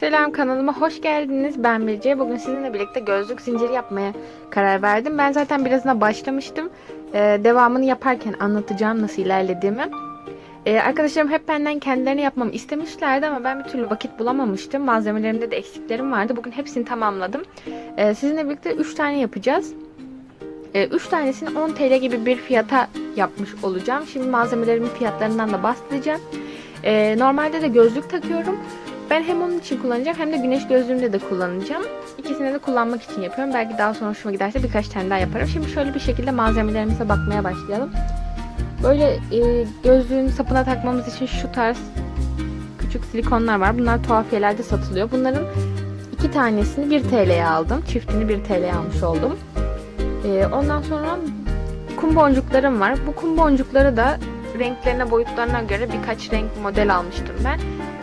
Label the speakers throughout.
Speaker 1: Selam kanalıma hoş geldiniz. Ben Bece. Bugün sizinle birlikte gözlük zinciri yapmaya karar verdim. Ben zaten birazına başlamıştım. Ee, devamını yaparken anlatacağım nasıl ilerlediğimi. Ee, arkadaşlarım hep benden kendilerini yapmamı istemişlerdi ama ben bir türlü vakit bulamamıştım. Malzemelerimde de eksiklerim vardı. Bugün hepsini tamamladım. Ee, sizinle birlikte 3 tane yapacağız. 3 tanesini 10 TL gibi bir fiyata yapmış olacağım. Şimdi malzemelerimin fiyatlarından da bahsedeceğim. Ee, normalde de gözlük takıyorum. Ben hem onun için kullanacağım hem de güneş gözlüğümde de kullanacağım. İkisini de kullanmak için yapıyorum. Belki daha sonra hoşuma giderse birkaç tane daha yaparım. Şimdi şöyle bir şekilde malzemelerimize bakmaya başlayalım. Böyle e, gözlüğün sapına takmamız için şu tarz küçük silikonlar var. Bunlar tuhafiyelerde satılıyor. Bunların iki tanesini 1 TL'ye aldım. Çiftini 1 TL'ye almış oldum. E, ondan sonra kum boncuklarım var. Bu kum boncukları da renklerine boyutlarına göre birkaç renk model almıştım ben.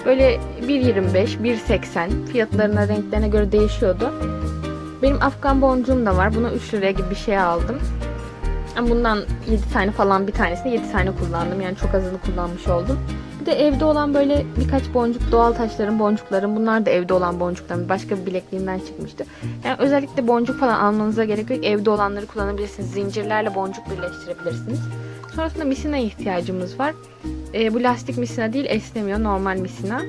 Speaker 1: Böyle 1.25, 1.80 fiyatlarına renklerine göre değişiyordu. Benim Afgan boncuğum da var. Buna 3 liraya gibi bir şey aldım. Bundan 7 tane falan bir tanesini 7 tane kullandım. Yani çok azını kullanmış oldum. Bir de evde olan böyle birkaç boncuk doğal taşların boncuklarım. Bunlar da evde olan boncuklarım. Başka bir bilekliğimden çıkmıştı. Yani özellikle boncuk falan almanıza gerek yok. Evde olanları kullanabilirsiniz. Zincirlerle boncuk birleştirebilirsiniz. Sonrasında misina ihtiyacımız var. E, bu lastik misina değil esnemiyor normal misina.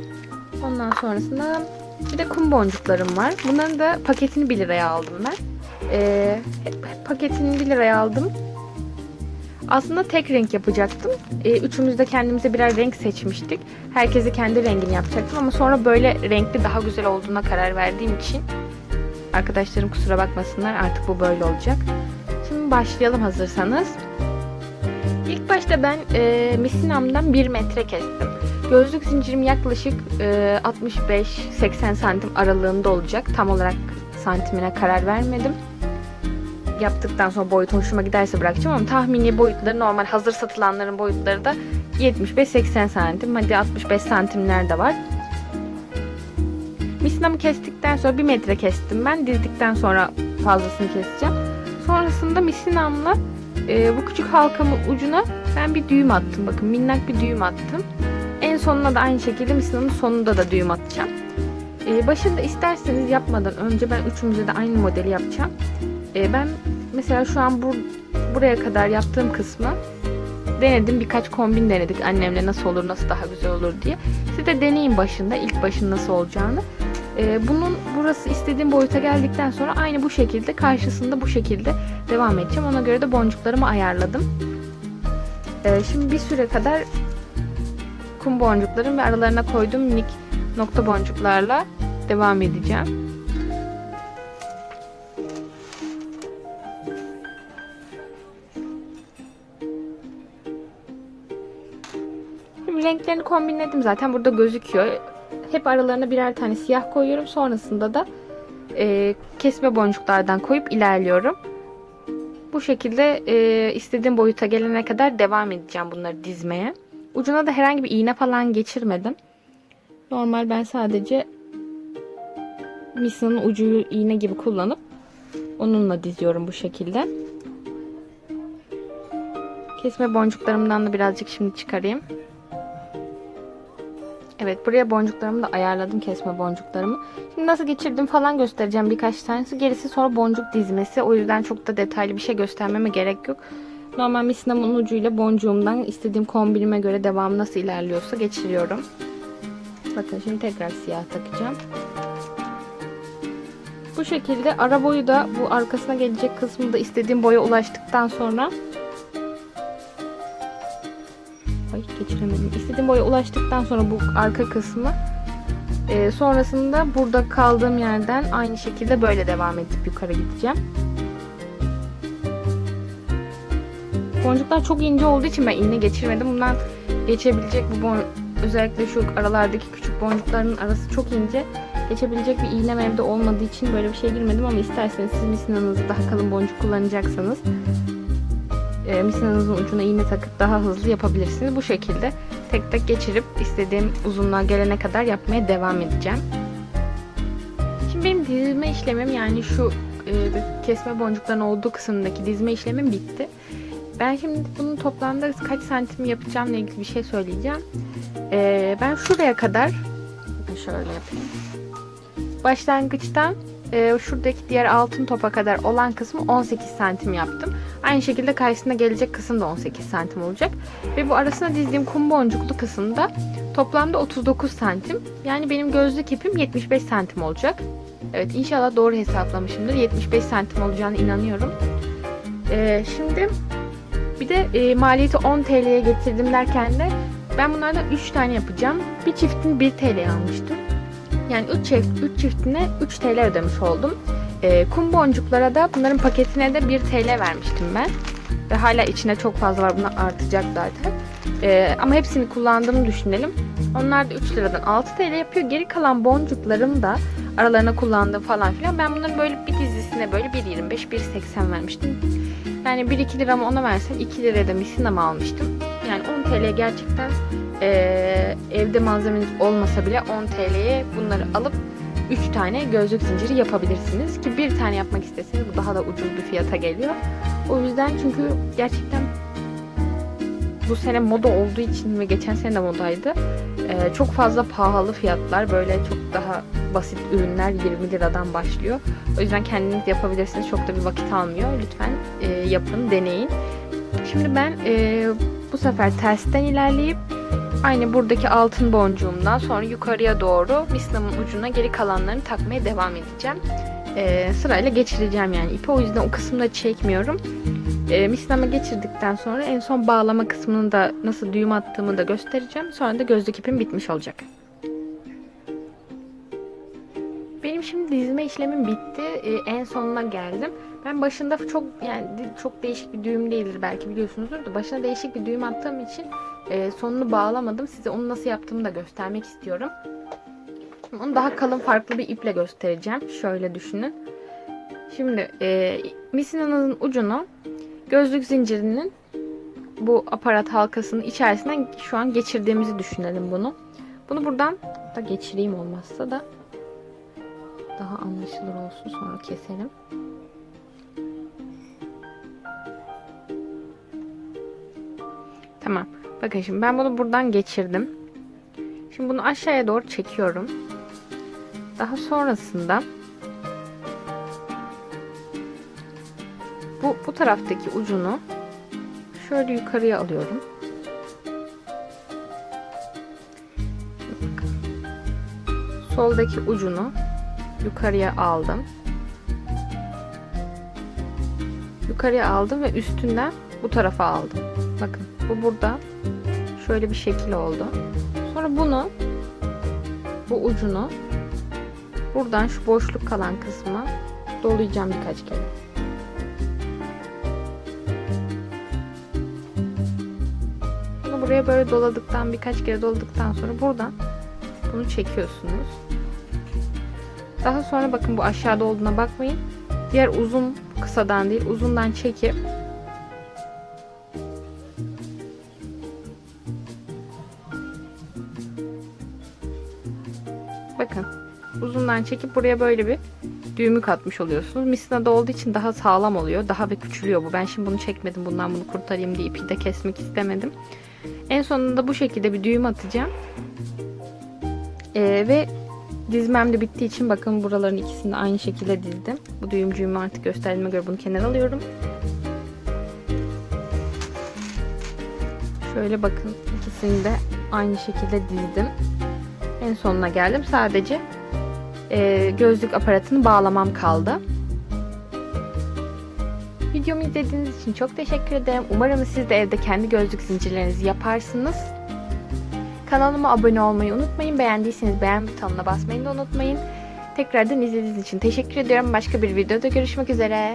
Speaker 1: Ondan sonrasında bir de kum boncuklarım var. Bunların da paketini 1 liraya aldım ben. E, paketini 1 liraya aldım. Aslında tek renk yapacaktım. E, üçümüz de kendimize birer renk seçmiştik. Herkese kendi rengini yapacaktım ama sonra böyle renkli daha güzel olduğuna karar verdiğim için arkadaşlarım kusura bakmasınlar artık bu böyle olacak. Şimdi başlayalım hazırsanız. İlk başta ben e, misinamdan 1 metre kestim. Gözlük zincirim yaklaşık e, 65-80 santim aralığında olacak. Tam olarak santimine karar vermedim. Yaptıktan sonra boyut hoşuma giderse bırakacağım ama tahmini boyutları normal hazır satılanların boyutları da 75-80 santim. Hadi 65 santimler de var. Misinamı kestikten sonra 1 metre kestim ben. Dizdikten sonra fazlasını keseceğim. Sonrasında misinamla e, bu küçük halkamın ucuna ben bir düğüm attım. Bakın minnak bir düğüm attım. En sonuna da aynı şekilde misinanın sonunda da düğüm atacağım. E, başında isterseniz yapmadan önce ben üçümüze de aynı modeli yapacağım. E, ben mesela şu an bu, buraya kadar yaptığım kısmı denedim. Birkaç kombin denedik annemle nasıl olur, nasıl daha güzel olur diye. Siz de deneyin başında, ilk başın nasıl olacağını. Ee, bunun burası istediğim boyuta geldikten sonra aynı bu şekilde karşısında bu şekilde devam edeceğim. Ona göre de boncuklarımı ayarladım. Ee, şimdi bir süre kadar kum boncuklarım ve aralarına koyduğum minik nokta boncuklarla devam edeceğim. Şimdi renklerini kombinledim zaten burada gözüküyor. Hep aralarına birer tane siyah koyuyorum. Sonrasında da e, kesme boncuklardan koyup ilerliyorum. Bu şekilde e, istediğim boyuta gelene kadar devam edeceğim bunları dizmeye. Ucuna da herhangi bir iğne falan geçirmedim. Normal ben sadece misinanın ucuyu iğne gibi kullanıp onunla diziyorum bu şekilde. Kesme boncuklarımdan da birazcık şimdi çıkarayım. Evet buraya boncuklarımı da ayarladım kesme boncuklarımı. Şimdi nasıl geçirdim falan göstereceğim birkaç tanesi. Gerisi sonra boncuk dizmesi. O yüzden çok da detaylı bir şey göstermeme gerek yok. Normal misinamın ucuyla boncuğumdan istediğim kombinime göre devam nasıl ilerliyorsa geçiriyorum. Bakın şimdi tekrar siyah takacağım. Bu şekilde ara boyu da bu arkasına gelecek kısmı da istediğim boya ulaştıktan sonra geçiremedim. İstediğim boya ulaştıktan sonra bu arka kısmı e, sonrasında burada kaldığım yerden aynı şekilde böyle devam edip yukarı gideceğim. Boncuklar çok ince olduğu için ben iğne geçirmedim. Bundan geçebilecek bu bon özellikle şu aralardaki küçük boncukların arası çok ince. Geçebilecek bir iğnem evde olmadığı için böyle bir şey girmedim ama isterseniz siz misinanızı daha kalın boncuk kullanacaksanız e, misinanızın ucuna iğne takıp daha hızlı yapabilirsiniz. Bu şekilde tek tek geçirip istediğim uzunluğa gelene kadar yapmaya devam edeceğim. Şimdi benim dizme işlemim yani şu e, kesme boncukların olduğu kısımdaki dizme işlemim bitti. Ben şimdi bunun toplamda kaç santim yapacağımla ilgili bir şey söyleyeceğim. E, ben şuraya kadar şöyle yapayım. başlangıçtan e, şuradaki diğer altın topa kadar olan kısmı 18 santim yaptım. Aynı şekilde karşısına gelecek kısım da 18 santim olacak. Ve bu arasına dizdiğim kum boncuklu kısımda toplamda 39 santim. Yani benim gözlük ipim 75 santim olacak. Evet inşallah doğru hesaplamışımdır. 75 santim olacağını inanıyorum. E, şimdi bir de e, maliyeti 10 TL'ye getirdim derken de ben bunlardan 3 tane yapacağım. Bir çiftin 1 TL almıştım. Yani 3 çift, 3 çiftine 3 TL ödemiş oldum. E, kum boncuklara da bunların paketine de 1 TL vermiştim ben. Ve hala içine çok fazla var. Bunlar artacak zaten. E, ama hepsini kullandığımı düşünelim. Onlar da 3 liradan 6 TL yapıyor. Geri kalan boncuklarım da aralarına kullandığım falan filan. Ben bunların böyle bir dizisine böyle 1.25, 1.80 vermiştim. Yani 1-2 liramı ona versem 2 liraya da misinamı almıştım. Yani 10 TL gerçekten eee, evde malzemeniz olmasa bile 10 TL'ye bunları alıp 3 tane gözlük zinciri yapabilirsiniz. Ki bir tane yapmak isteseniz bu daha da ucuz bir fiyata geliyor. O yüzden çünkü gerçekten bu sene moda olduğu için ve geçen sene de modaydı. Eee, çok fazla pahalı fiyatlar böyle çok daha basit ürünler 20 liradan başlıyor. O yüzden kendiniz yapabilirsiniz. Çok da bir vakit almıyor. Lütfen e, yapın, deneyin. Şimdi ben e, bu sefer tersten ilerleyip aynı buradaki altın boncuğumdan sonra yukarıya doğru mislamın ucuna geri kalanlarını takmaya devam edeceğim. E, sırayla geçireceğim yani ipi. O yüzden o kısımda çekmiyorum. E, mislama geçirdikten sonra en son bağlama kısmını da nasıl düğüm attığımı da göstereceğim. Sonra da gözlük ipim bitmiş olacak. Benim şimdi dizme işlemim bitti. Ee, en sonuna geldim. Ben başında çok yani çok değişik bir düğüm değildir belki biliyorsunuzdur da başına değişik bir düğüm attığım için e, sonunu bağlamadım. Size onu nasıl yaptığımı da göstermek istiyorum. Şimdi Onu daha kalın farklı bir iple göstereceğim. Şöyle düşünün. Şimdi e, misinanın ucunu gözlük zincirinin bu aparat halkasının içerisinden şu an geçirdiğimizi düşünelim bunu. Bunu buradan da geçireyim olmazsa da daha anlaşılır olsun sonra keselim. Tamam. Bakın şimdi ben bunu buradan geçirdim. Şimdi bunu aşağıya doğru çekiyorum. Daha sonrasında bu bu taraftaki ucunu şöyle yukarıya alıyorum. Soldaki ucunu yukarıya aldım. Yukarıya aldım ve üstünden bu tarafa aldım. Bakın bu burada şöyle bir şekil oldu. Sonra bunu bu ucunu buradan şu boşluk kalan kısma dolayacağım birkaç kere. Bunu buraya böyle doladıktan birkaç kere doladıktan sonra buradan bunu çekiyorsunuz. Daha sonra bakın bu aşağıda olduğuna bakmayın. Diğer uzun kısadan değil uzundan çekip bakın uzundan çekip buraya böyle bir düğümü katmış oluyorsunuz. Misinada olduğu için daha sağlam oluyor. Daha bir küçülüyor bu. Ben şimdi bunu çekmedim. Bundan bunu kurtarayım diye ipi de kesmek istemedim. En sonunda bu şekilde bir düğüm atacağım. Ee, ve Dizmem de bittiği için bakın buraların ikisini de aynı şekilde dizdim. Bu düğümcüğümü artık gösterdiğime göre bunu kenara alıyorum. Şöyle bakın ikisini de aynı şekilde dizdim. En sonuna geldim. Sadece e, gözlük aparatını bağlamam kaldı. Videomu izlediğiniz için çok teşekkür ederim. Umarım siz de evde kendi gözlük zincirlerinizi yaparsınız. Kanalıma abone olmayı unutmayın. Beğendiyseniz beğen butonuna basmayı da unutmayın. Tekrardan izlediğiniz için teşekkür ediyorum. Başka bir videoda görüşmek üzere.